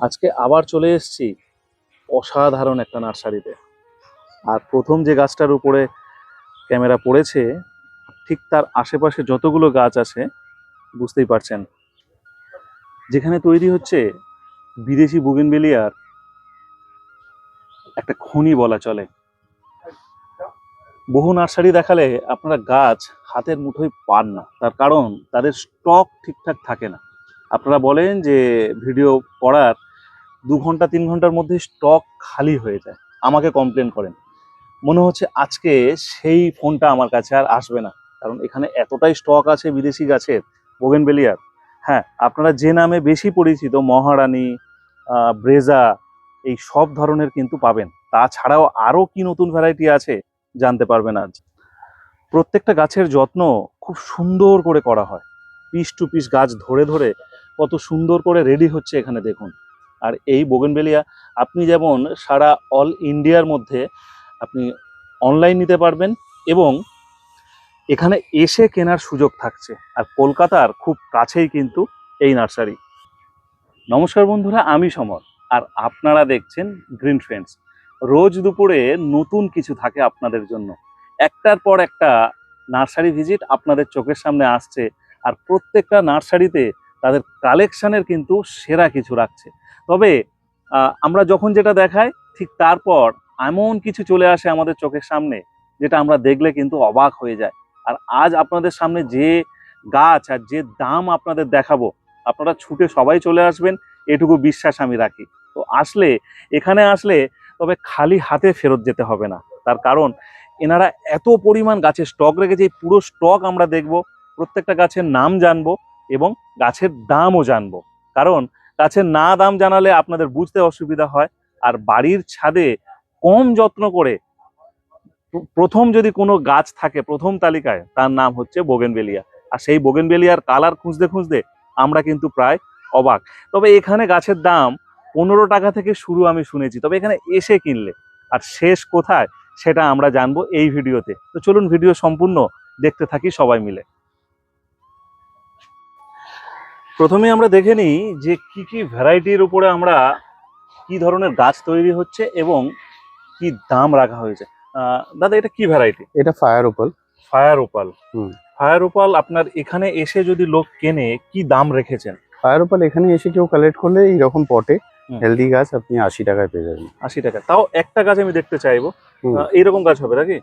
আজকে আবার চলে এসেছি অসাধারণ একটা নার্সারিতে। আর প্রথম যে গাছটার উপরে ক্যামেরা পড়েছে, ঠিক তার আশেপাশে যতগুলো গাছ আছে, বুঝতেই পারছেন। যেখানে তৈরি হচ্ছে বিদেশি বুগেনবেলিয়ার একটা খনি বলা চলে। বহু নার্সারি দেখালে আপনারা গাছ হাতের মুঠোয় পান না। তার কারণ তাদের স্টক ঠিকঠাক থাকে না। আপনারা বলেন যে ভিডিও করার দু ঘণ্টা, তিন ঘণ্টার মধ্যে স্টক খালি হয়ে যায়। আমাকে কমপ্লেন করেন। মনে হচ্ছে আজকে সেই ফোনটা আমার কাছে আর আসবে না। কারণ এখানে এতটাই স্টক আছে বিদেশি গাছের বোগেনবেলিয়ার হ্যাঁ আপনারা যে নামে বেশি পরিচিত, মহারানী ব্রেজা এই সব ধরনের কিন্তু পাবেন। তাছাড়াও আরও কি নতুন ভ্যারাইটি আছে জানতে পারবেন আজ। প্রত্যেকটা গাছের যত্ন খুব সুন্দর করে করা হয়। পিস টু পিস গাছ ধরে ধরে কত সুন্দর করে রেডি হচ্ছে এখানে দেখুন। আর এই বোগেনবেলিয়া আপনি যেমন সারা অল ইন্ডিয়ার মধ্যে আপনি অনলাইন নিতে পারবেন এবং এখানে এসে কেনার সুযোগ থাকছে। আর কলকাতার খুব কাছেই কিন্তু এই নার্সারি। নমস্কার বন্ধুরা, আমি সমর। আর আপনারা দেখছেন গ্রিন ফ্রেন্ডস রোজ দুপুরে নতুন কিছু থাকে আপনাদের জন্য। একটার পর একটা নার্সারি ভিজিট আপনাদের চোখের সামনে আসছে। আর প্রত্যেকটা নার্সারিতে তাদের কালেকশানের কিন্তু সেরা কিছু রাখছে। তবে আমরা যখন যেটা দেখাই, ঠিক তারপর এমন কিছু চলে আসে আমাদের চোখের সামনে, যেটা আমরা দেখলে কিন্তু অবাক হয়ে যায়। আর আজ আপনাদের সামনে যে গাছ আর যে দাম আপনাদের দেখাবো, আপনারা ছুটে সবাই চলে আসবেন, এটুকু বিশ্বাস আমি রাখি। তো আসলে, এখানে আসলে তবে খালি হাতে ফেরত যেতে হবে না। তার কারণ, এনারা এত পরিমাণ গাছের স্টক রেখেছে, এই পুরো স্টক আমরা দেখব, প্রত্যেকটা গাছের নাম জানব এবং গাছের দামও জানব। কারণ গাছের না দাম জানালে আপনাদের বুঝতে অসুবিধা হয়। আর বাড়ির ছাদে কম যত্ন করে প্রথম যদি কোনো গাছ থাকে প্রথম তালিকায়, তার নাম হচ্ছে বোগেনবেলিয়া। আর সেই বোগেনবেলিয়ার কালার খুঁজতে খুঁজতে আমরা কিন্তু প্রায় অবাক। তবে এখানে গাছের দাম পনেরো টাকা থেকে শুরু আমি শুনেছি। তবে এখানে এসে কিনলে। আর শেষ কোথায় সেটা আমরা জানব এই ভিডিওতে। তো চলুন ভিডিও সম্পূর্ণ দেখতে থাকি সবাই মিলে। প্রথমে আমরা দেখে নিই যে কি কি ভ্যারাইটির উপরে আমরা কি ধরনের গাছ তৈরি হচ্ছে এবং কি দাম রাখা হয়েছে। দাদা এটা কি ভ্যারাইটি? এটা ফায়ার ওপাল। Fire opal. হুম। ফায়ার ওপাল আপনার এখানে এসে যদি লোক কেনে কি দাম রেখেছেন? ফায়ার ওপাল এখানে এসে কেউ কালেক্ট করলে এইরকম পটে। হেলদি গাছ আপনি আশি টাকায় পেয়ে যাবেন। আশি টাকা। তাও একটা গাছ আমি দেখতে চাইব। এইরকম গাছ হবে নাকি?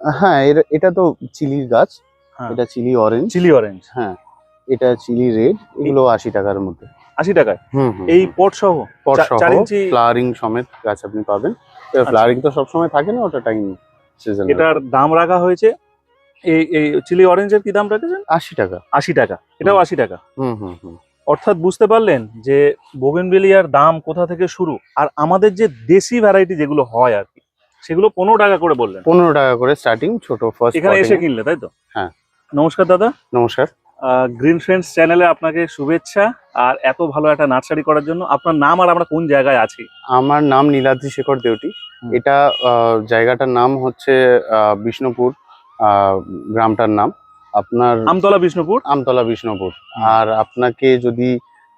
হ্যাঁ এটা তো চিলির গাছ। হ্যাঁ। এটা চিলি অরেঞ্জ চিলি অরেঞ্জ হ্যাঁ। এটা চিলি রেড এগুলো আশি টাকার মধ্যে। আশি টাকায়? হুম এই পট সহ? পট ইঞ্চি ফ্লাওয়ারিং সমেত গাছ আপনি পাবেন। ফ্লাওয়ারিং তো সবসময় থাকে না ওটা টাইম সিজন এটার দাম রাখা হয়েছে এই এই চিলি অরেঞ্জের কি দাম রেখেছেন? আশি টাকা। আশি টাকা এটাও আশি টাকা। হুম হুম হুম। অর্থাৎ বুঝতে পারলেন যে বোগেনবেলিয়ার দাম কোথা থেকে শুরু? আর আমাদের যে দেশি ভ্যারাইটি যেগুলো হয় আর কি সেগুলো পনেরো টাকা করে বললেন। পনেরো টাকা করে স্টার্টিং ছোট ফার্স্ট এখানে এসে কিনলে তাই তো? হ্যাঁ। নমস্কার দাদা। নমস্কার। গ্রিন ফ্রেন্ডস চ্যানেলে আপনাকে শুভেচ্ছা আর এত ভালো একটা নার্সারি করার জন্য। আপনার নাম আর আমরা কোন জায়গায় আছি? আমার নাম নীলাদ্রি শেখর দেউটি। এটা জায়গাটার নাম হচ্ছে বিষ্ণুপুর গ্রামটার নাম। আপনার আমতলা বিষ্ণুপুর? আমতলা বিষ্ণুপুর। আর আপনাকে যদি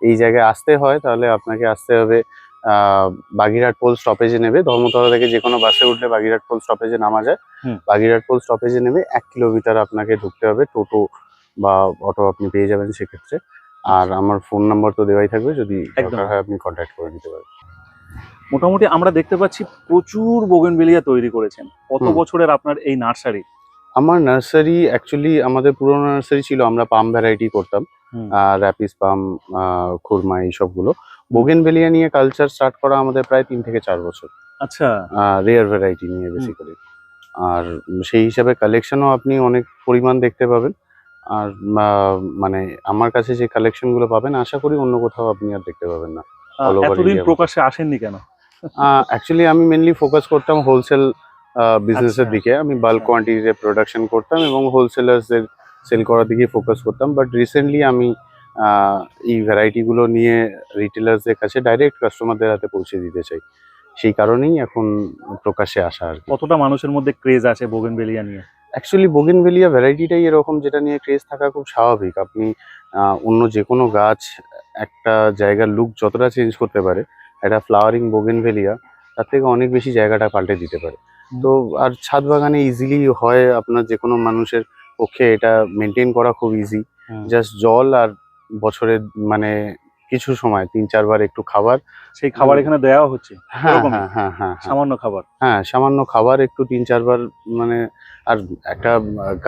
এই জায়গায় আসতে হয় তাহলে আপনাকে আসতে হবে আহ, বাগিরহাট পোল স্টপেজে নেবে। ধর্মতলা থেকে যে কোনো বাসে উঠলে বাগিরহাট পোল স্টপেজে নামা যায়। বাগিরহাট পোল স্টপেজে নেবে এক কিলোমিটার আপনাকে ঢুকতে হবে টোটো বা অটো আপনি পেয়ে যাবেন সেক্ষেত্রে। আর আমার ফোন নাম্বার তো দেওয়াই থাকবে যদি দরকার হয় আপনি কন্ট্যাক্ট করে নিতে পারেন। মোটামুটি আমরা দেখতে পাচ্ছি প্রচুর বোগেনবেলিয়া তৈরি করেছেন। কত বছরের আপনার এই নার্সারি? আমার নার্সারি অ্যাকচুয়ালি আমাদের পুরোনো নার্সারি ছিল আমরা পাম ভ্যারাইটি করতাম। র্যাপিস পাম খুরমা এইসবগুলো। বোগেনভেলিয়া নিয়ে কালচার স্টার্ট করা আমাদের প্রায় তিন থেকে চার বছর। আচ্ছা। রেয়ার ভ্যারাইটি নিয়ে বেশি করে আর সেই হিসাবে কালেকশনও আপনি অনেক পরিমাণ দেখতে পাবেন। আর মানে আমার কাছে যে কালেকশনগুলো পাবেন আশা করি অন্য কোথাও আপনি আর দেখতে পাবেন না। এতদিন. প্রকাশ্যে আসেননি কেন? অ্যাকচুয়ালি আমি মেনলি ফোকাস করতাম হোলসেল বিজনেসের আচ্ছা। দিকে। আমি বাল্ক। কোয়ান্টিটিতে প্রোডাকশন করতাম এবং হোলসেলার্সদের সেল করার দিকে ফোকাস করতাম। বাট রিসেন্টলি আমি এই ভ্যারাইটিগুলো নিয়ে রিটেলার্সদের কাছে ডাইরেক্ট কাস্টমারদের হাতে পৌঁছে দিতে চাই। সেই কারণেই এখন প্রকাশে আসা আর কতটা মানুষের মধ্যে ক্রেজ আছে বোগেনবেলিয়া নিয়ে? অ্যাকচুয়ালি বোগেনভেলিয়া ভ্যারাইটিটাই এরকম যেটা নিয়ে ক্রেজ থাকা খুব স্বাভাবিক। আপনি অন্য যে কোনো গাছ একটা জায়গার লুক যতটা চেঞ্জ করতে পারে একটা ফ্লাওয়ারিং বোগেনভেলিয়া তার থেকে অনেক বেশি জায়গাটা পাল্টে দিতে পারে। তো আর ছাদ বাগানে ইজিলি হয় আপনার যে কোনো মানুষের পক্ষে এটা মেনটেন করা খুব ইজি জাস্ট জল আর বছরের মানে কিছু সময় তিন চারবার একটু খাবার। সেই খাবার এখানে দেওয়া হচ্ছে হ্যাঁ হ্যাঁ হ্যাঁ সামান্য খাবার? হ্যাঁ সামান্য খাবার একটু তিন চারবার মানে আর একটা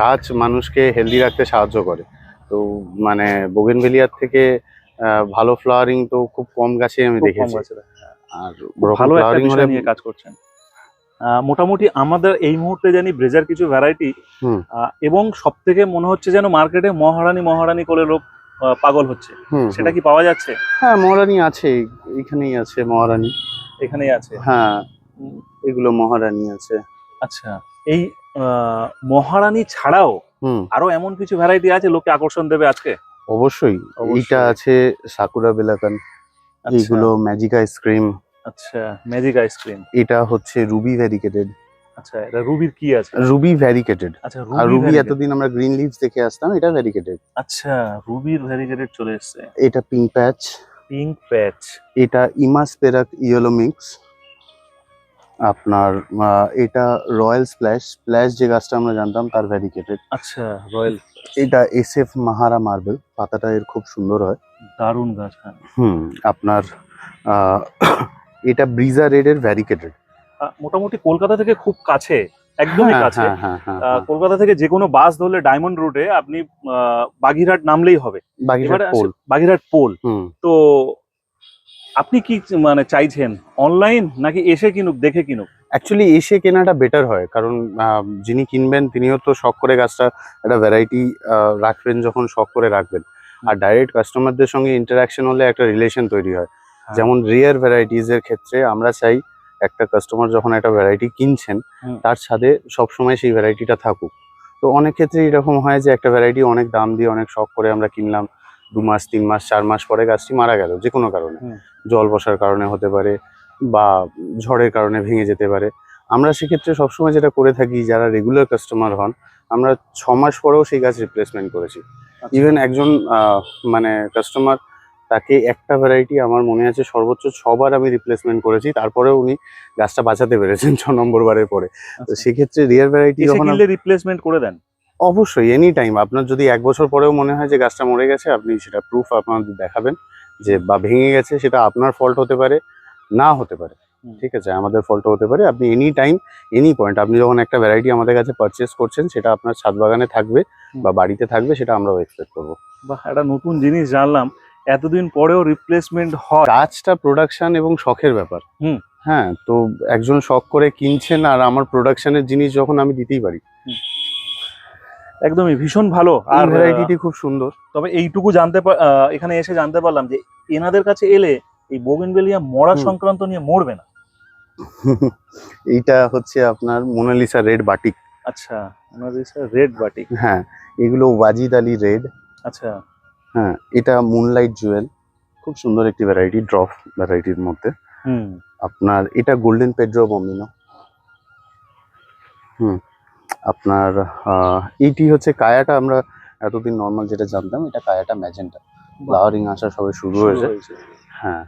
গাছ মানুষকে হেলদি রাখতে সাহায্য করে। তো মানে বোগেনভেলিয়ার থেকে ভালো ফ্লাওয়ারিং তো খুব কম গাছে আমি দেখেছি। আর ভালো ফ্লাওয়ারিং নিয়ে কাজ করছেন। মোটামুটি আমাদের এই মুহূর্তে জানি ব্রেজার কিছু ভ্যারাইটি। এবং সব থেকে মনে হচ্ছে যেন মার্কেটে মহারানী মহারানী করে লোক পাগল হচ্ছে। সেটা কি পাওয়া যাচ্ছে? হ্যাঁ মহারানী আছে এখানেই আছে মহারানী। এখানেই আছে? হ্যাঁ এগুলো মহারানী আছে। আচ্ছা এই মহারানী ছাড়াও আরও এমন কিছু ভ্যারাইটি আছে লোকে আকর্ষণ দেবে আজকে? অবশ্যই অবশ্যই। এইটা আছে সাকুরা বেলাকান। আচ্ছা, এইগুলো ম্যাজিক আইসক্রিম আচ্ছা ম্যাজিক আইসক্রিম এটা হচ্ছে রুবি ভ্যারিকেটেড আচ্ছা এটা রুবির কি আছে? Ruby variegated. আচ্ছা আর রুবি এতদিন আমরা গ্রিন লিভস দেখে আসতাম এটা ভ্যারিকেটেড। আচ্ছা রুবির ভ্যারিগেটেড চলে এসছে। এটা পিঙ্ক প্যাচ। পিঙ্ক প্যাচ। এটা ইমাস পেরাক ইয়েলো মিক্স। আপনার এটা রয়্যাল স্প্ল্যাশ। স্প্ল্যাশ যে গাছটা আমরা জানতাম তার ভ্যারিকেটেড। আচ্ছা রয়্যাল এটা এস এফ মাহারা মার্বেল। পাতাটা এর খুব সুন্দর হয়। দারুণ গাছ হ্যাঁ। হুম আপনার আহ, এটা ব্রিজা রেড এর ভ্যারিকেটেড। মোটামুটি কলকাতা থেকে খুব কাছে একদমই কাছে। হ্যাঁ হ্যাঁ হ্যাঁ আহ, কলকাতা থেকে যে কোনো বাস ধরলে ডায়মন্ড রুটে আপনি বাগিরহাট নামলেই হবে। বাগিরহাট পোল। তো আপনি কি মানে চাইছেন অনলাইন নাকি এসে কিনুক দেখে কিনুক? অ্যাকচুয়ালি এসে কেনাটা বেটার হয় কারণ যিনি কিনবেন তিনিও তো শখ করে গাছটা একটা ভ্যারাইটি রাখবেন যখন শখ করে রাখবেন। আর ডাইরেক্ট কাস্টমারদের সঙ্গে ইন্টারাকশন হলে একটা রিলেশন তৈরি হয়। যেমন রেয়ার ভ্যারাইটিস এর ক্ষেত্রে আমরা চাই একটা কাস্টমার যখন একটা ভ্যারাইটি কিনছেন তার ছাদে সবসময় সেই ভ্যারাইটিটা থাকুক। তো অনেক ক্ষেত্রে এরকম হয় যে একটা ভ্যারাইটি অনেক দাম দিয়ে অনেক শখ করে আমরা কিনলাম দু মাস তিন মাস চার মাস পরে গাছটি মারা গেল যে কোনো কারণে। জল বসার কারণে হতে পারে বা ঝড়ের কারণে ভেঙে যেতে পারে। আমরা সেক্ষেত্রে সবসময় যেটা করে থাকি যারা রেগুলার কাস্টমার হন আমরা ছ মাস পরেও সেই গাছ রিপ্লেসমেন্ট করেছি। আচ্ছা। ইভেন একজন আহ, মানে কাস্টমার তাকে একটা ভ্যারাইটি আমার মনে আছে সর্বোচ্চ ছবার আমি রিপ্লেসমেন্ট করেছি তারপরেও উনি গাছটা বাঁচাতে পেরেছেন ছ নম্বর বারের পরে। তো আচ্ছা। সেক্ষেত্রে রিয়ার ভ্যারাইটি যখন রিপ্লেসমেন্ট করে দেন? অবশ্যই এনি টাইম আপনার যদি এক বছর পরেও মনে হয় যে গাছটা মরে গেছে আপনি সেটা প্রুফ আপনাদের দেখাবেন যে বা ভেঙে গেছে সেটা আপনার ফল্ট হতে পারে না হতে পারে। ঠিক আছে আমাদের ফল্ট হতে পারে। আপনি এনি টাইম এনি পয়েন্ট আপনি যখন একটা ভ্যারাইটি আমাদের কাছে পারচেস করছেন সেটা আপনার ছাদ বাগানে থাকবে বা বাড়িতে থাকবে সেটা আমরাও এক্সপেক্ট করব। বা একটা নতুন জিনিস জানলাম। এতদিন পরেও রিপ্লেসমেন্ট হয়। গাছটা প্রোডাকশন এবং শখের ব্যাপার। হুম। হ্যাঁ তো একজন শখ করে কিনছেন আর আমার প্রোডাকশনের জিনিস যখন আমি দিতেই পারি। একদমই ভীষণ ভালো। আর ভ্যারাইটিটি খুব সুন্দর। তবে এইটুকু জানতে এখানে এসে জানতে পারলাম যে এনাদের কাছে এলে এই বোগেনভেলিয়া মরা। সংক্রান্ত নিয়ে মরবে না। এইটা হচ্ছে আপনার মোনালিসা রেড বাটিক। আচ্ছা মোনালিসা রেড বাটিক। হ্যাঁ এগুলো ওয়াজিদ আলী রেড। আচ্ছা। হ্যাঁ এটা মুনলাইট জুয়েল খুব সুন্দর একটি ভ্যারাইটি ড্রপ ভ্যারাইটির মধ্যে। হুম। আপনার এটা গোল্ডেন পেড্রো বমিনো হুম আপনার এইটি হচ্ছে কায়াটা আমরা এতদিন নর্মাল যেটা জানতাম এটা কায়াটা ম্যাজেন্টা ফ্লাওয়ারিং আসা সবে শুরু হয়েছে। হ্যাঁ।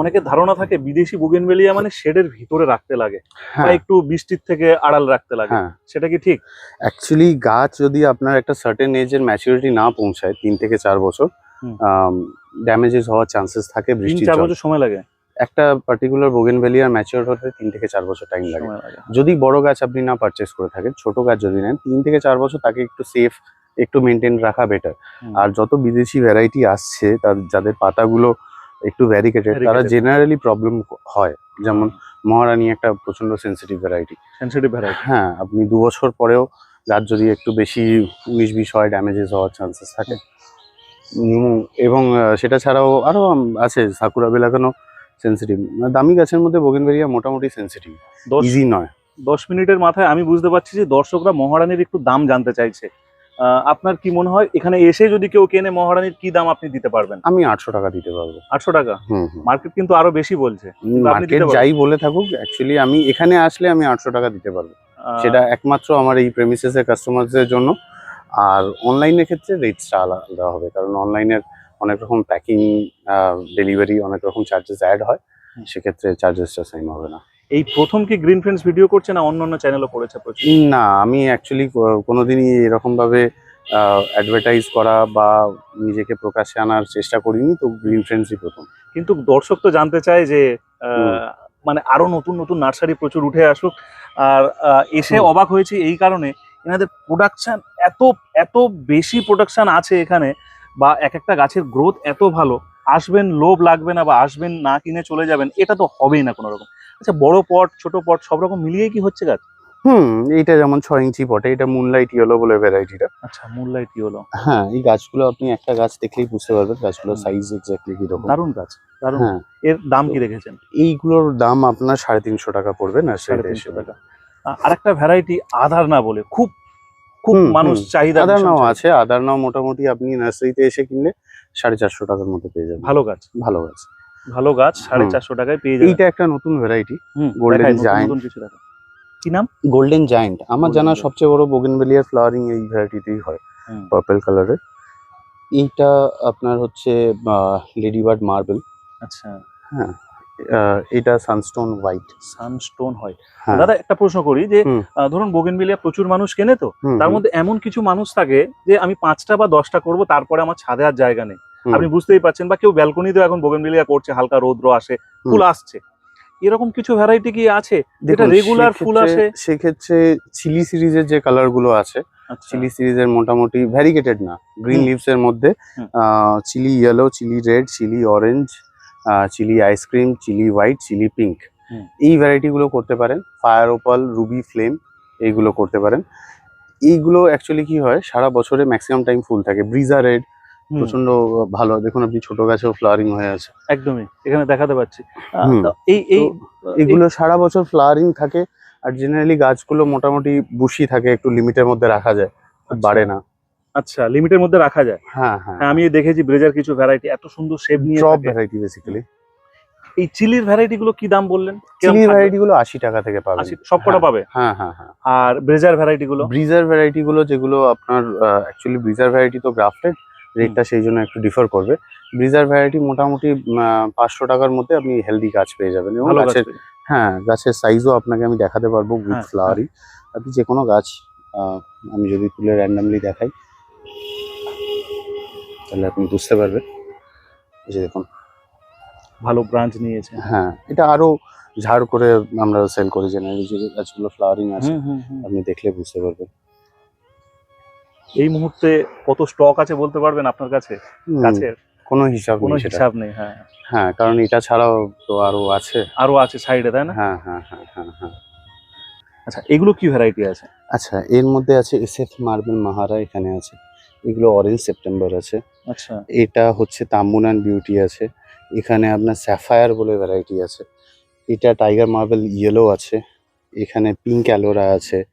অনেকের ধারণা থাকে বিদেশি বুগেনভেলিয়া মানে শেডের ভিতরে রাখতে লাগে বা হ্যাঁ। একটু বৃষ্টির থেকে আড়াল রাখতে লাগে। হ্যাঁ। সেটা কি ঠিক? অ্যাকচুয়ালি গাছ যদি আপনার একটা সার্টেন এজের ম্যাচুরিটি না পৌঁছায় তিন থেকে চার বছর। ড্যামেজেস হওয়ার চান্সেস থাকে বৃষ্টি চার বছর সময় লাগে? একটা পার্টিকুলার বোগেনভেলিয়ার ম্যাচিওর হতে তিন থেকে চার বছর টাইম লাগে। যদি বড় গাছ আপনি না পারচেস করে থাকেন ছোট গাছ যদি নেন তিন থেকে চার বছর তাকে একটু সেফ একটু মেনটেন রাখা বেটার আর যত বিদেশি ভ্যারাইটি আসছে তার যাদের পাতাগুলো একটু ভ্যারিকেটেড তারা জেনারেলি প্রবলেম হয়। যেমন মহারানী একটা প্রচণ্ড সেন্সিটিভ ভ্যারাইটি সেন্সিটিভ ভ্যারাইটি হ্যাঁ আপনি দু বছর পরেও গাছ যদি একটু বেশি উনিশ বিশ হয় ড্যামেজেস হওয়ার চান্সেস থাকে। এবং সেটা ছাড়াও আরও আছে সাকুরা বেলাকানো সেন্সিটিভ দামি গাছের মধ্যে বোগেনভেরিয়া মোটামুটি সেন্সিটিভ দশ ইজি নয়। দশ মিনিটের মাথায় আমি বুঝতে পারছি যে দর্শকরা মহারানীর একটু দাম জানতে চাইছে। আপনার কি মনে হয় এখানে এসে যদি কেউ কেনে মহারানীর কি দাম আপনি দিতে পারবেন? আমি আটশো টাকা দিতে পারব। আটশো টাকা? মার্কেট কিন্তু আরও বেশি বলছে। মার্কেট যাই বলে থাকুক অ্যাকচুয়ালি আমি এখানে আসলে আমি আটশো টাকা দিতে পারব। সেটা একমাত্র আমার এই প্রেমিসেসের কাস্টমারদের জন্য। আর অনলাইনের ক্ষেত্রে রেটসটা আলাদা হবে কারণ অনলাইনের অনেক রকম প্যাকিং ডেলিভারি অনেক রকম চার্জেস অ্যাড হয়। সেক্ষেত্রে চার্জেসটা সেম হবে না। এই প্রথম কি গ্রিন ফ্রেন্ডস ভিডিও করছে না অন্য অন্য চ্যানেলও করেছে প্রচুর? না আমি অ্যাকচুয়ালি কোনোদিনই এরকম ভাবে অ্যাডভার্টাইজ করা বা নিজেকে প্রকাশ্যে আনার চেষ্টা করিনি তো গ্রিন ফ্রেন্ডসই প্রথম। কিন্তু দর্শক তো জানতে চায় যে মানে আরও নতুন নতুন নার্সারি প্রচুর উঠে আসুক আর এসে অবাক হয়েছে এই কারণে এনাদের প্রোডাকশন এত এত বেশি প্রোডাকশন আছে এখানে বা এক একটা গাছের গ্রোথ এত ভালো আসবেন লোভ লাগবে না বা আসবেন না কিনে চলে যাবেন এটা তো হবেই না কোনো রকম আচ্ছা বড় পট ছোট পট সব রকম মিলিয়ে কি হচ্ছে গাছ? হুম এইটা যেমন ছয় ইঞ্চি পটে এটা মুনলাইট ইয়েলো বলে ভ্যারাইটিটা আচ্ছা মুনলাইট হলো হ্যাঁ এই গাছগুলো আপনি একটা গাছ দেখলেই বুঝতে পারবেন গাছগুলোর হুম। সাইজ এক্স্যাক্টলি কীরকম। দারুণ গাছ দারুণ। হ্যাঁ। এর দাম কি রেখেছেন এইগুলোর দাম আপনার সাড়ে তিনশো টাকা পড়বে সাড়ে নার্সারিতে তিনশো টাকা। আর একটা ভ্যারাইটি আধার না বলে খুব খুব মানুষ চাহিদা আদার ভীষণ নাও আছে আদার নাও মোটামুটি আপনি নার্সারিতে এসে কিনলে সাড়ে চারশো টাকার মধ্যে পেয়ে যাবেন। ভালো গাছ। ভালো গাছ। ভালো গাছ সাড়ে চারশো টাকায় পেয়ে যাবেন। এইটা একটা নতুন ভ্যারাইটি কিছু দেখা কি নাম? গোল্ডেন জায়েন্ট আমার জানা সবচেয়ে বড় বোগেনভেলিয়ার ফ্লাওয়ারিং এই ভ্যারাইটিতেই হয় পার্পল কালারের এইটা আপনার হচ্ছে লেডি বার্ড মার্বেল আচ্ছা। হ্যাঁ এটা সানস্টোন হোয়াইট সানস্টোন হয় হ্যাঁ। দাদা একটা প্রশ্ন করি যে ধরুন বোগেনভিলিয়া প্রচুর মানুষ কেনে তো তার মধ্যে এমন কিছু মানুষ থাকে যে আমি পাঁচটা বা দশটা করব তারপরে আমার ছাদে আর জায়গা নেই। আপনি বুঝতেই পারছেন বা কেউ ব্যালকনিতেও এখন বোগেনভিলিয়া করছে হালকা রৌদ্র আসে ফুল আসছে। এরকম কিছু ভ্যারাইটি কি আছে? যেটা রেগুলার ফুল আসে? সেক্ষেত্রে- চিলি সিরিজের যে কালারগুলো আছে আচ্ছা। চিলি সিরিজের মোটামুটি ভ্যারিগেটেড না। গ্রিন লিভস এর মধ্যে। Chilli yellow chilli red chilli orange chilli ice cream chilli white chilli pink এই ভ্যারাইটি গুলো করতে পারেন। ফায়ার ওপাল রুবি ফ্লেম এইগুলো করতে পারেন। এইগুলো অ্যাকচুয়ালি কি হয় সারা বছরে ম্যাক্সিমাম টাইম ফুল থাকে। ব্রিজা রেড প্রচণ্ড ভালো। দেখুন আপনি ছোট গাছেও ফ্লাওয়ারিং হয়ে আছে। একদমই এখানে দেখাতে পাচ্ছি। এই এই এগুলো সারা বছর ফ্লাওয়ারিং থাকে আর জেনারেলি গাছগুলো মোটামুটি বুশি থাকে একটু লিমিটের মধ্যে রাখা যায়। আচ্ছা। বাড়ে না। আচ্ছা লিমিটের মধ্যে রাখা যায়? হ্যাঁ হ্যাঁ। হ্যাঁ আমি দেখেছি ব্রেজার কিছু ভ্যারাইটি এত সুন্দর শেপ নিয়ে থাকে। ভ্যারাইটি বেসিক্যালি এই চিলির ভ্যারাইটি গুলো কি দাম বললেন? কিরম চিলি থাকবে? ভ্যারাইটি গুলো আশি টাকা থেকে আশি সবকটা পাবে? হ্যাঁ হ্যাঁ হ্যাঁ। আর ব্রেজার ভ্যারাইটি গুলো? ব্রিজার ভ্যারাইটি গুলো যেগুলো আপনার অ্যাকচুয়ালি ব্রিজার ভ্যারাইটি তো গ্রাফটেড রেটটা সেই জন্য একটু ডিফার করবে। ব্রিজার ভ্যারাইটি মোটামুটি পাঁচশো টাকার মধ্যে আপনি হেলদি গাছ পেয়ে যাবেন এবং গাছের হ্যাঁ গাছের সাইজও আপনাকে আমি দেখাতে পারব উইথ হ্যাঁ, ফ্লাওয়ারিং আপনি যে কোনো গাছ আমি যদি তুলে র্যান্ডামলি দেখাই তাহলে আপনি বুঝতে পারবেন। এই যে দেখুন। ভালো ব্রাঞ্চ নিয়েছে। হ্যাঁ এটা আরও ঝাড় করে আমরা সেল করি জেনারেলি যে গাছগুলো ফ্লাওয়ারিং আছে। আপনি দেখলে বুঝতে পারবেন। এই মুহূর্তে কত স্টক আছে বলতে পারবেন আপনার কাছে? গাছের? কোনো হিসাব কোনো হিসাব নেই হ্যাঁ। হ্যাঁ কারণ এটা ছাড়াও তো আরও আছে। আরও আছে সাইডে তাই না? হ্যাঁ হ্যাঁ হ্যাঁ হ্যাঁ হ্যাঁ। আচ্ছা এগুলো কি ভ্যারাইটি আছে? আচ্ছা এর মধ্যে আছে এসএফ মার্বেল মাহারা এখানে আছে। এগুলো অরেঞ্জ সেপ্টেম্বর আছে। আচ্ছা। এটা হচ্ছে তাম্বুন অ্যান্ড বিউটি আছে। এখানে আপনার স্যাফায়ার বলে ভ্যারাইটি আছে। এটা টাইগার মার্বেল ইয়েলো আছে। এখানে পিঙ্ক অ্যালোরা আছে।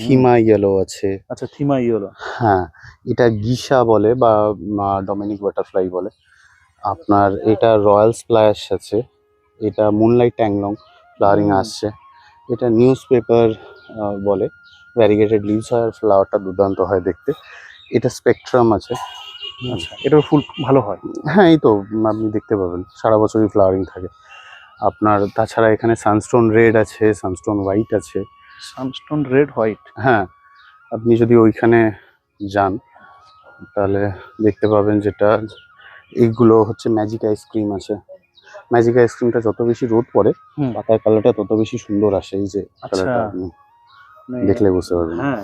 থিমা ইয়েলো আছে। আচ্ছা থিমা ই হলো হ্যাঁ এটা গিসা বলে বা ডমিনিক বাটারফ্লাই বলে। আপনার এটা রয়্যাল স্প্ল্যাশ আছে। এটা মুনলাইট ট্যাংলং ফ্লাওয়ারিং আসছে। এটা নিউজ পেপার বলে। ভ্যারিগেটেড লিভস হয় আর ফ্লাওয়ারটা দুর্দান্ত হয় দেখতে। এটা স্পেকট্রাম আছে। আচ্ছা এটার ফুল ভালো হয়। হ্যাঁ এই তো আপনি দেখতে পাবেন। সারা বছরই ফ্লাওয়ারিং থাকে। আপনার তাছাড়া এখানে সানস্টোন রেড আছে সানস্টোন হোয়াইট আছে। Sunstone red white. হ্যাঁ আপনি যদি ওইখানে যান তাহলে দেখতে পাবেন যেটা এইগুলো হচ্ছে ম্যাজিক আইসক্রিম আছে। ম্যাজিক আইসক্রিমটা যত বেশি রোদ পড়ে। পাতার কালারটা তত বেশি সুন্দর আসে এই যে আচ্ছা। কালারটা আপনি দেখলে বুঝতে পারবেন। হ্যাঁ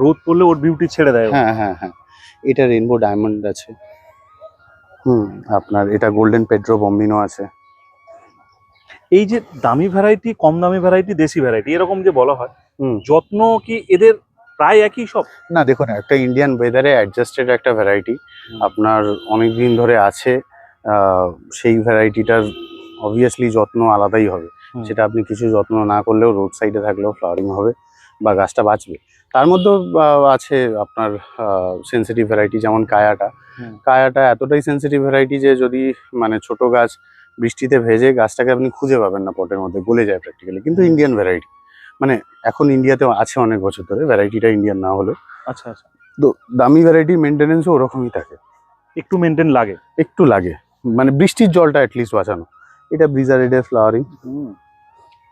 রোদ পড়লে ওর বিউটি ছেড়ে দেয় হ্যাঁ হ্যাঁ হ্যাঁ। এটা রেনবো ডায়মন্ড আছে। হুম আপনার এটা গোল্ডেন পেড্রো বম্বিনো আছে। এই যে দামি ভ্যারাইটি কম দামি ভ্যারাইটি দেশি ভ্যারাইটি এরকম যে বলা হয়। যত্ন কি এদের প্রায় একই সব? না দেখুন একটা ইন্ডিয়ান ওয়েদারে অ্যাডজাস্টেড একটা ভ্যারাইটি আপনার অনেক দিন ধরে আছে সেই ভ্যারাইটিটার অবভিয়াসলি যত্ন আলাদাই হবে। সেটা আপনি কিছু যত্ন না করলেও রোড সাইডে থাকলেও ফ্লাওয়ারিং হবে বা গাছটা বাঁচবে। তার মধ্যেও আছে আপনার সেন্সিটিভ ভ্যারাইটি যেমন কায়াটা। কায়াটা এতটাই সেন্সিটিভ ভ্যারাইটি যে যদি মানে ছোট গাছ বৃষ্টিতে ভেজে গাছটাকে আপনি খুঁজে পাবেন না পটের মধ্যে গলে যায় প্র্যাকটিক্যালি কিন্তু ইন্ডিয়ান ভ্যারাইটি মানে এখন ইন্ডিয়াতেও আছে অনেক বছর ধরে ভ্যারাইটিটা ইন্ডিয়ান না হলে আচ্ছা আচ্ছা। তো দামি ভ্যারাইটির মেনটেনেন্সও ওরকমই থাকে। একটু মেনটেন লাগে? একটু লাগে। মানে বৃষ্টির জলটা অ্যাটলিস্ট বাঁচানো। এটা ব্রিজারেডের ফ্লাওয়ারিং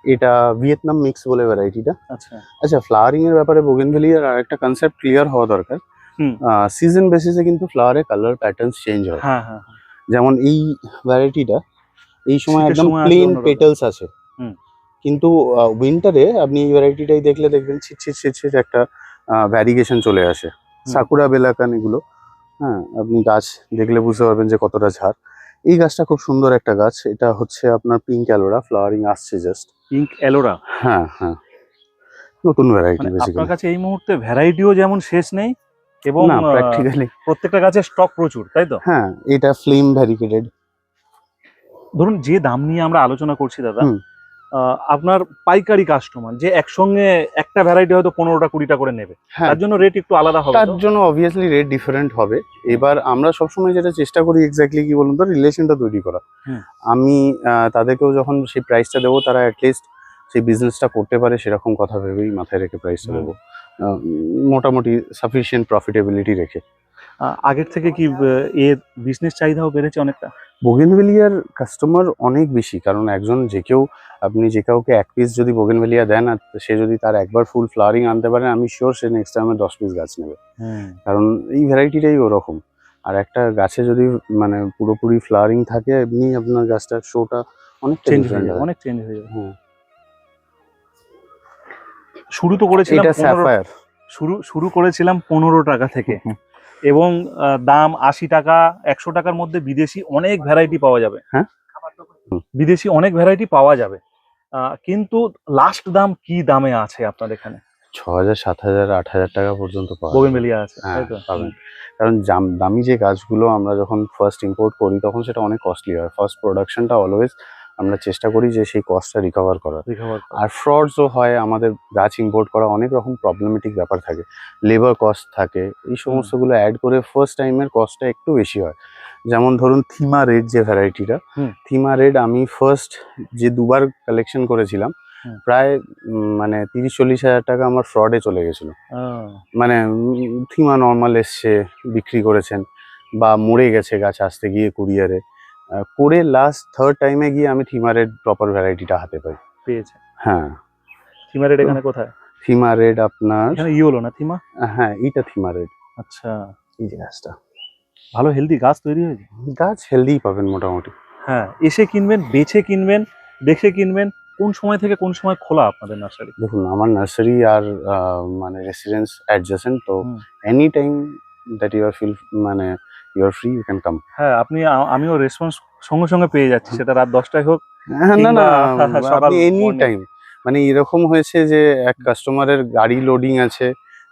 এটা ভিয়েতনাম মিক্স বলে ভ্যারাইটিটা আচ্ছা। আচ্ছা ফ্লাওয়ারিং এর ব্যাপারে বোগেনভেলিয়ার আর একটা কনসেপ্ট ক্লিয়ার হওয়া দরকার। হুম। সিজন বেসিসে কিন্তু ফ্লাওয়ারের কালার প্যাটার্নস চেঞ্জ হয়। হ্যাঁ হ্যাঁ যেমন এই ভ্যারাইটিটা এই সময় একদম প্লেন। পেটালস আছে। কিন্তু উইন্টারে আপনি এই ভ্যারাইটিটাই দেখলে দেখবেন ছিট ছিট ছিট ছিট একটা ভ্যারিগেশন চলে আসে। সাকুরা বেলাকান এগুলো হ্যাঁ আপনি গাছ দেখলে বুঝতে পারবেন যে কতটা ঝাড়। এই গাছটা খুব সুন্দর একটা গাছ এটা হচ্ছে আপনার পিঙ্ক অ্যালোরা ফ্লাওয়ারিং আসছে জাস্ট পিঙ্ক অ্যালোরা হ্যাঁ হ্যাঁ। নতুন ভ্যারাইটি মানে আপনার কাছে এই মুহূর্তে ভ্যারাইটিও যেমন শেষ নেই এবং প্র্যাকটিক্যালি প্রত্যেকটা গাছের স্টক প্রচুর তাই তো? হ্যাঁ এটা ফ্লেম ভ্যারিকেটেড ধরুন যে দাম নিয়ে আমরা আলোচনা করছি দাদা আপনার পাইকারি কাস্টমার যে একসঙ্গে একটা ভ্যারাইটি হয়তো পনেরোটা কুড়িটা করে নেবে হ্যাঁ। তার জন্য রেট একটু আলাদা হবে তার জন্য অবভিয়াসলি রেট ডিফারেন্ট হবে। এবার আমরা সবসময় যেটা চেষ্টা করি এক্স্যাক্টলি কি বলুন তো রিলেশনটা তৈরি করা। আমি তাদেরকেও যখন সেই প্রাইসটা দেবো তারা অ্যাটলিস্ট সেই বিজনেসটা করতে পারে সেরকম কথা ভেবেই মাথায় রেখে প্রাইসটা। দেবো। মোটামুটি সাফিসিয়েন্ট প্রফিটেবিলিটি রেখে। আগের থেকে কি এর বিজনেস চাহিদাও বেড়েছে অনেকটা? বোগেনভেলিয়ার কাস্টমার অনেক বেশি কারণ একজন যে কেউ আপনি যে কাউকে এক পিস যদি বোগেনভেলিয়া দেন আর সে যদি তার একবার ফুল ফ্লাওয়ারিং আনতে পারে আমি শিওর সে নেক্সট টাইমে দশ পিস গাছ নেবে। কারণ এই ভ্যারাইটিটাই ওরকম। আর একটা গাছে যদি মানে পুরোপুরি ফ্লাওয়ারিং থাকে এমনি আপনার গাছটার শোটা অনেক চেঞ্জ হয়ে যাবে অনেক চেঞ্জ হয়ে যাবে। হ্যাঁ। শুরু তো করেছিলাম এটা স্যাফায়ার শুরু শুরু করেছিলাম পনেরো টাকা থেকে। এবং দাম আশি টাকা একশো টাকার মধ্যে বিদেশি অনেক ভ্যারাইটি পাওয়া যাবে। হ্যাঁ। বিদেশি অনেক ভ্যারাইটি পাওয়া যাবে। কিন্তু লাস্ট দাম কি দামে আছে আপনার এখানে? ছ হাজার সাত হাজার আট হাজার টাকা পর্যন্ত পাওয়া বোগেনভেলিয়া আছে হ্যাঁ পাবেন। কারণ দামি যে গাছগুলো আমরা যখন ফার্স্ট ইম্পোর্ট করি তখন সেটা অনেক কস্টলি হয়। ফার্স্ট প্রোডাকশনটা অলওয়েজ আমরা চেষ্টা করি যে সেই কস্টটা রিকভার করার। আর ফ্রডসও হয় আমাদের গাছ ইম্পোর্ট করা অনেক রকম প্রবলেমেটিক ব্যাপার থাকে। লেবার কস্ট থাকে এই সমস্তগুলো অ্যাড করে ফার্স্ট টাইমের কস্টটা একটু বেশি হয়। যেমন ধরুন থিমা রেড যে ভ্যারাইটিটা থিমা রেড আমি ফার্স্ট যে দুবার কালেকশন করেছিলাম প্রায় মানে তিরিশ চল্লিশ হাজার টাকা আমার ফ্রডে চলে গেছিল। মানে থিমা নর্মাল এসছে বিক্রি করেছেন বা মরে গেছে গাছ আসতে গিয়ে কুরিয়ারে করে লাস্ট থার্ড টাইমে গিয়ে আমি থিমা রেড প্রপার ভ্যারাইটিটা হাতে পাই। পেয়েছে। হ্যাঁ। থিমা রেড এখানে কোথায়? থিমা রেড আপনার এখানে ইয়োলো না থিমা হ্যাঁ এইটা থিমা রেড আচ্ছা। এই যে গাছটা। ভালো হেলদি গাছ তৈরি হয়েছে? গাছ হেলদি পাবেন মোটামুটি। হ্যাঁ এসে কিনবেন বেছে কিনবেন দেখে কিনবেন কোন সময় থেকে কোন সময় খোলা আপনাদের নার্সারি দেখুন আমার নার্সারি আর মানে রেসিডেন্স অ্যাডজাসেন্ট তো any time that you are feel মানে you are free you can come হ্যাঁ আপনি আমিও রেসপন্স সঙ্গে সঙ্গে পেয়ে যাচ্ছি সেটা রাত দশটায় হোক হ্যাঁ না না আপনি এনি টাইম মানে এরকম হয়েছে যে এক কাস্টমারের গাড়ি লোডিং আছে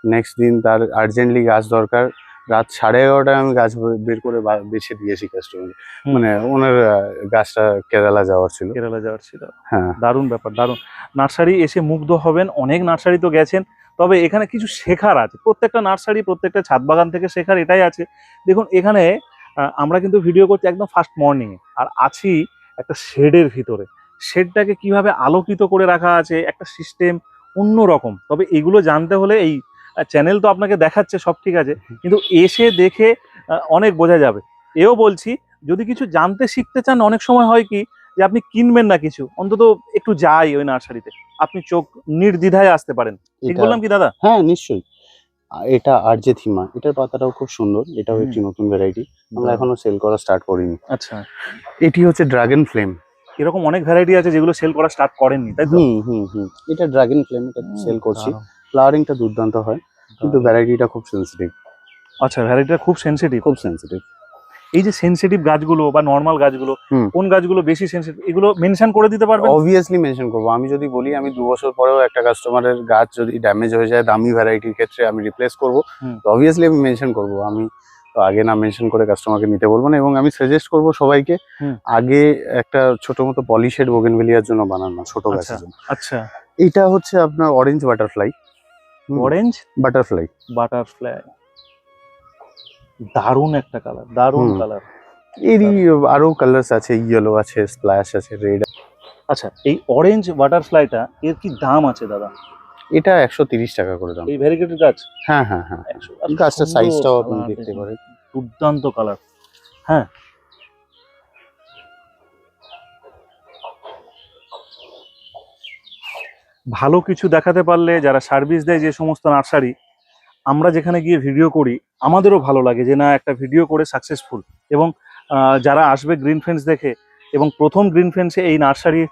নেক্সট দিন তার আর্জেন্টলি গাছ দরকার রাত সাড়ে এগারোটায় আমি গাছ বের করে বেছে দিয়েছি কাস্টমার মানে ওনার গাছটা কেরালা যাওয়ার ছিল। কেরালা যাওয়ার ছিল। হ্যাঁ। দারুণ ব্যাপার দারুণ। নার্সারি এসে মুগ্ধ হবেন অনেক নার্সারি তো গেছেন তবে এখানে কিছু শেখার আছে। প্রত্যেকটা নার্সারি প্রত্যেকটা ছাদ বাগান থেকে শেখার এটাই আছে। দেখুন এখানে আমরা কিন্তু ভিডিও করছি একদম ফার্স্ট মর্নিং আর আছি একটা শেডের ভিতরে। শেডটাকে কীভাবে আলোকিত করে রাখা আছে একটা সিস্টেম অন্য রকম তবে এগুলো জানতে হলে এই চ্যানেল তো আপনাকে দেখাচ্ছে সব ঠিক আছে কিন্তু এসে দেখে অনেক বোঝা যাবে। এও বলছি যদি কিছু জানতে শিখতে চান অনেক সময় হয় কি যে আপনি কিনবেন না কিছু অন্তত একটু যাই ওই নার্সারিতে। আপনি চোখ নির্দ্বিধায় আসতে পারেন। ঠিক বললাম কি দাদা? হ্যাঁ নিশ্চয়ই। এটা আর যে থিমা এটার পাতাটাও খুব সুন্দর এটাও হুম। একটি নতুন ভ্যারাইটি আমরা এখনও সেল করা স্টার্ট করিনি। আচ্ছা। এটি হচ্ছে ড্রাগন ফ্লেম এরকম অনেক ভ্যারাইটি আছে যেগুলো সেল করা স্টার্ট করেননি তাই তো? হুম হুম হুম। এটা ড্রাগন ফ্লেম এটা সেল করছি। ফ্লাওয়ারিংটা দুর্দান্ত হয় কিন্তু ভ্যারাইটিটা খুব সেন্সিটিভ আচ্ছা ভ্যারাইটিটা খুব সেনসিটিভ খুব সেন্সিটিভ এই যে সেনসিটিভ গাছগুলো বা নর্মাল গাছগুলো। কোন গাছগুলো বেশি সেনসিটিভ এগুলো মেনশন করে দিতে পারবেন? অবভিয়াসলি মেনশন করব। আমি যদি বলি আমি দু বছর পরেও একটা কাস্টমারের গাছ যদি ড্যামেজ হয়ে যায় দামি ভ্যারাইটির ক্ষেত্রে আমি রিপ্লেস করব। তো অবভিয়াসলি আমি মেনশন করব। আমি তো আগে না মেনশন করে কাস্টমারকে নিতে বলব না এবং আমি সাজেস্ট করব সবাইকে আগে একটা ছোট মতো পলিশেড বোগেনভেলিয়ার জন্য বানানো ছোট আচ্ছা। গাছের জন্য। আচ্ছা। এটা হচ্ছে আপনার orange butterfly orange butterfly butterfly দারুণ একটা কালার দারুণ কালার এরই আরও কালার্স আছে ইয়েলো আছে স্প্ল্যাশ আছে রেড আচ্ছা এই অরেঞ্জ বাটারফ্লাইটা এর কি দাম আছে দাদা? এটা একশো তিরিশ টাকা করে দাম। এই ভ্যারিগেটেড গাছ? হ্যাঁ হ্যাঁ হ্যাঁ। একশো গাছটার সাইজটাও আপনি দেখতে পারেন। দুর্দান্ত কালার হ্যাঁ ভালো কিছু দেখাতে পারলে যারা সার্ভিস দেয় যে সমস্ত নার্সারি আমরা যেখানে গিয়ে ভিডিও করি আমাদেরও ভালো লাগে যে না একটা ভিডিও করে সাকসেসফুল এবং যারা আসবে গ্রিন ফেন্স দেখে এবং প্রথম গ্রিন ফেন্সে এই নার্সারি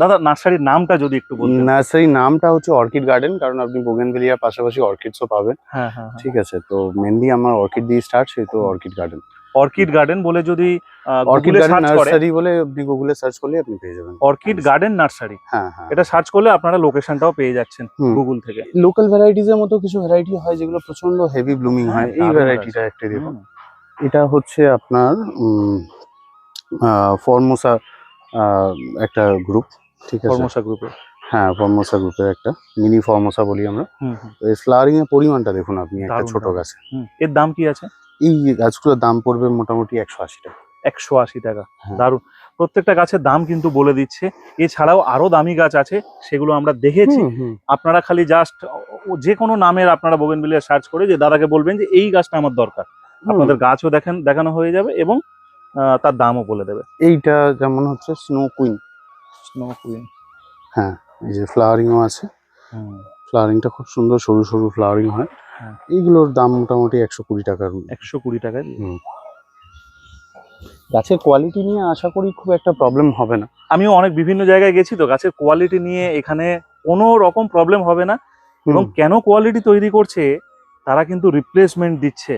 দাদা নার্সারির নামটা যদি একটু বলতেন। নার্সারি নামটা হচ্ছে অর্কিড গার্ডেন কারণ আপনি বোগেনভেলিয়ার পাশাপাশি অর্কিডসও পাবেন। হ্যাঁ হ্যাঁ হ্যাঁ। ঠিক আছে তো মেনলি আমার অর্কিড দিয়ে স্টার্ট সেহেতু অর্কিড গার্ডেন অর্কিড গার্ডেন বলে যদি অর্কিড গার্ডেন নার্সারি বলে আপনি গুগলে সার্চ করলে আপনি পেয়ে যাবেন। Orchid garden nursery. হ্যাঁ হ্যাঁ। এটা সার্চ করলে আপনারা লোকেশনটাও পেয়ে যাচ্ছেন গুগল থেকে। লোকাল ভ্যারাইটিজ এর মতো কিছু ভ্যারাইটি হয় যেগুলো প্রচণ্ড হেভি ব্লুমিং হ্যাঁ, হয় এই ভ্যারাইটিটা একটা এটা হচ্ছে আপনার ফরমোসা একটা গ্রুপ ঠিক আছে? ফরমোসা গ্রুপে হ্যাঁ ফরমোসা গ্রুপের একটা মিনি ফরমোসা বলি আমরা। এর পরিমাণটা দেখুন আপনি একটা ছোট। গাছে। এর দাম কি আছে? এই গাছগুলোর দাম পড়বে মোটামুটি একশো আশি টাকা। একশো আশি টাকা। হ্যাঁ। দারুণ। প্রত্যেকটা গাছের দাম কিন্তু বলে দিচ্ছে। এছাড়াও আরও দামি গাছ আছে সেগুলো আমরা দেখেছি। আপনারা খালি জাস্ট যে কোনো নামের আপনারা বোগেনভিলিয়া সার্চ করে যে দাদাকে বলবেন যে এই গাছটা আমার দরকার। আপনাদের গাছও দেখেন দেখানো হয়ে যাবে এবং তার দামও বলে দেবে। এইটা যেমন হচ্ছে স্নো কুইন স্নো কুইন হ্যাঁ এই যে ফ্লাওয়ারিংও আছে। ফ্লাওয়ারিংটা খুব সুন্দর সরু সরু ফ্লাওয়ারিং হয়। হ্যাঁ। এইগুলোর দাম মোটামুটি একশো কুড়ি টাকার একশো কুড়ি টাকায় গাছের কোয়ালিটি নিয়ে আশা করি খুব একটা প্রবলেম হবে না। আমিও অনেক বিভিন্ন জায়গায় গেছি তো গাছের কোয়ালিটি নিয়ে এখানে কোনো রকম প্রবলেম হবে না। এবং কেন কোয়ালিটি তৈরি করছে তারা কিন্তু রিপ্লেসমেন্ট দিচ্ছে।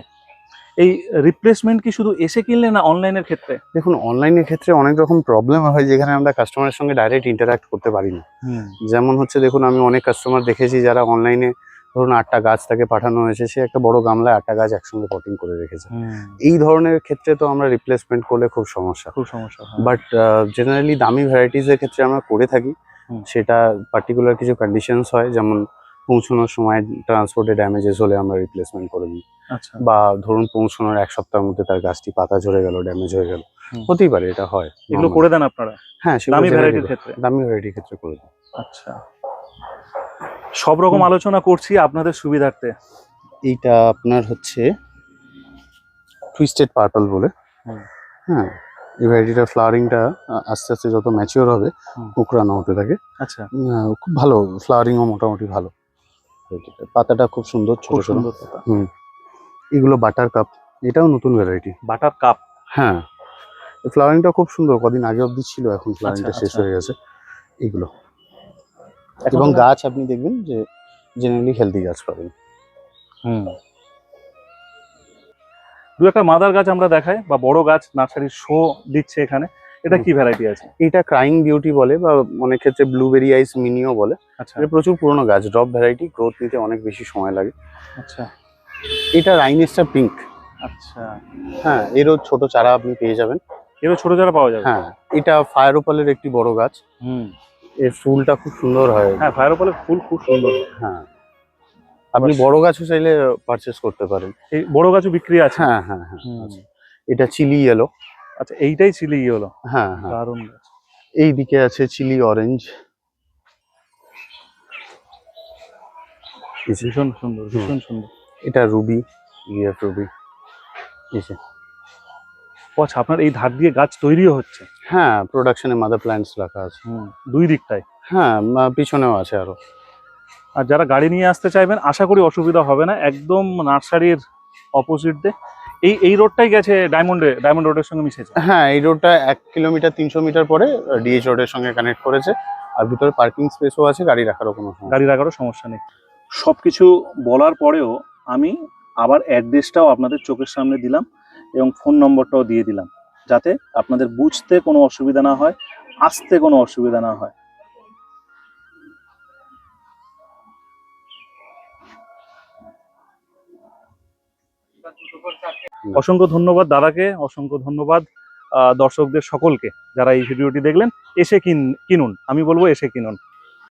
এই রিপ্লেসমেন্ট কি শুধু এসে কিনলে না অনলাইনের ক্ষেত্রে? দেখুন অনলাইনের ক্ষেত্রে অনেক রকম প্রবলেম হয় যেখানে আমরা কাস্টমারের সঙ্গে ডাইরেক্ট ইন্টারাক্ট করতে পারি না। যেমন হচ্ছে দেখুন আমি অনেক কাস্টমার দেখেছি যারা অনলাইনে ধরুন আটটা গাছ তাকে পাঠানো হয়েছে সে একটা বড় গামলায় আটটা গাছ একসঙ্গে পটিং করে রেখেছে। এই ধরনের ক্ষেত্রে তো আমরা রিপ্লেসমেন্ট করলে খুব সমস্যা। খুব সমস্যা বাট জেনারেলি দামি ভ্যারাইটিস এর ক্ষেত্রে আমরা করে থাকি। সেটা পার্টিকুলার কিছু কন্ডিশনস হয় যেমন পৌঁছানোর সময় ট্রান্সপোর্টে ড্যামেজেস হলে আমরা রিপ্লেসমেন্ট করে দিই। আচ্ছা। বা ধরুন পৌঁছানোর এক সপ্তাহের মধ্যে তার গাছটি পাতা ঝরে গেল ড্যামেজ হয়ে গেল। হতেই পারে এটা হয়। এগুলো করে দেন আপনারা? হ্যাঁ দামি ভ্যারাইটির ক্ষেত্রে? দামি ভ্যারাইটির ক্ষেত্রে করে দিই। আচ্ছা। সব রকম আলোচনা করছি আপনাদের সুবিধার্থে। এইটা আপনার হচ্ছে টুইস্টেড পার্পল বলে। হ্যাঁ এই ভ্যারাইটিটার ফ্লাওয়ারিংটা আস্তে আস্তে যত ম্যাচিওর হবে। উকড়ানো হতে থাকে। আচ্ছা। খুব ভালো ফ্লাওয়ারিংও মোটামুটি ভালো। পাতাটা খুব সুন্দর ছোট সুন্দর কথা এগুলো বাটার কাপ এটাও নতুন ভ্যারাইটি বাটার কাপ হ্যাঁ। ফ্লাওয়ারিংটা খুব সুন্দর কদিন আগে অবধি ছিল এখন ফ্লাওয়ারিংটা শেষ আচ্ছা। হয়ে গেছে। এগুলো। এবং গাছ আপনি দেখবেন যে জেনারেলি হেলদি গাছ পাবেন। হুম। দু একটা মাদার গাছ আমরা দেখাই বা বড় গাছ নার্সারির শো দিচ্ছে এখানে। এটা কি ভ্যারাইটি আছে? এটা ক্রাইং বিউটি বলে বা অনেক ক্ষেত্রে ব্লুবেরি আইস মিনিও বলে। আচ্ছা। এটা প্রচুর পুরনো গাছ ড্রপ ভ্যারাইটি গ্রোথ নিতে অনেক বেশি সময় লাগে। আচ্ছা। এটা রাইনেস্টার পিঙ্ক আচ্ছা। হ্যাঁ এরও ছোট চারা আপনি পেয়ে যাবেন। এরও ছোট চারা পাওয়া যাবে? হ্যাঁ এটা ফায়ার ওপালের একটি বড় গাছ। হুম। এর ফুলটা খুব সুন্দর হয়। হ্যাঁ ফায়ার ওপালের ফুল খুব সুন্দর। হ্যাঁ। আপনি বড় গাছও চাইলে পারচেস করতে পারেন। এই বড় গাছও বিক্রি আছে? হ্যাঁ হ্যাঁ হ্যাঁ এটা চিলি ইয়েলো আচ্ছা এইটাই চিলি ইয়ে হলো? হ্যাঁ হ্যাঁ। দারুণ গাছ এই দিকে আছে চিলি অরেঞ্জ। ভীষণ সুন্দর ভীষণ সুন্দর। এটা রুবি ইএফ রুবি। এসে ও আচ্ছা আপনার এই ধার দিয়ে গাছ তৈরিও হচ্ছে? হ্যাঁ প্রোডাকশনে মাদার প্ল্যান্টস রাখা আছে। দুই দিকটাই। হ্যাঁ পিছনেও আছে আরও। আর যারা গাড়ি নিয়ে আসতে চাইবেন আশা করি অসুবিধা হবে না। একদম নার্সারির অপোজিট দিয়ে এই এই রোডটাই গেছে ডায়মন্ডে ডায়মন্ড রোডের সঙ্গে মিশেছে? হ্যাঁ এই রোডটা এক কিলোমিটার তিনশো মিটার পরে ডিএইচ রোডের সঙ্গে কানেক্ট করেছে। আর ভিতরে পার্কিং স্পেসও আছে গাড়ি রাখারও কোনো গাড়ি রাখারও সমস্যা নেই। সব কিছু বলার পরেও আমি আবার অ্যাড্রেসটাও আপনাদের চোখের সামনে দিলাম এবং ফোন নম্বরটাও দিয়ে দিলাম যাতে আপনাদের বুঝতে কোনো অসুবিধা না হয় আসতে কোনো অসুবিধা না হয়। অসংখ্য ধন্যবাদ দাদাকে, অসংখ্য ধন্যবাদ দর্শকদের সকলকে যারা এই ভিডিওটি দেখলেন। এসে কিন কিনুন, আমি বলব এসে কিনুন।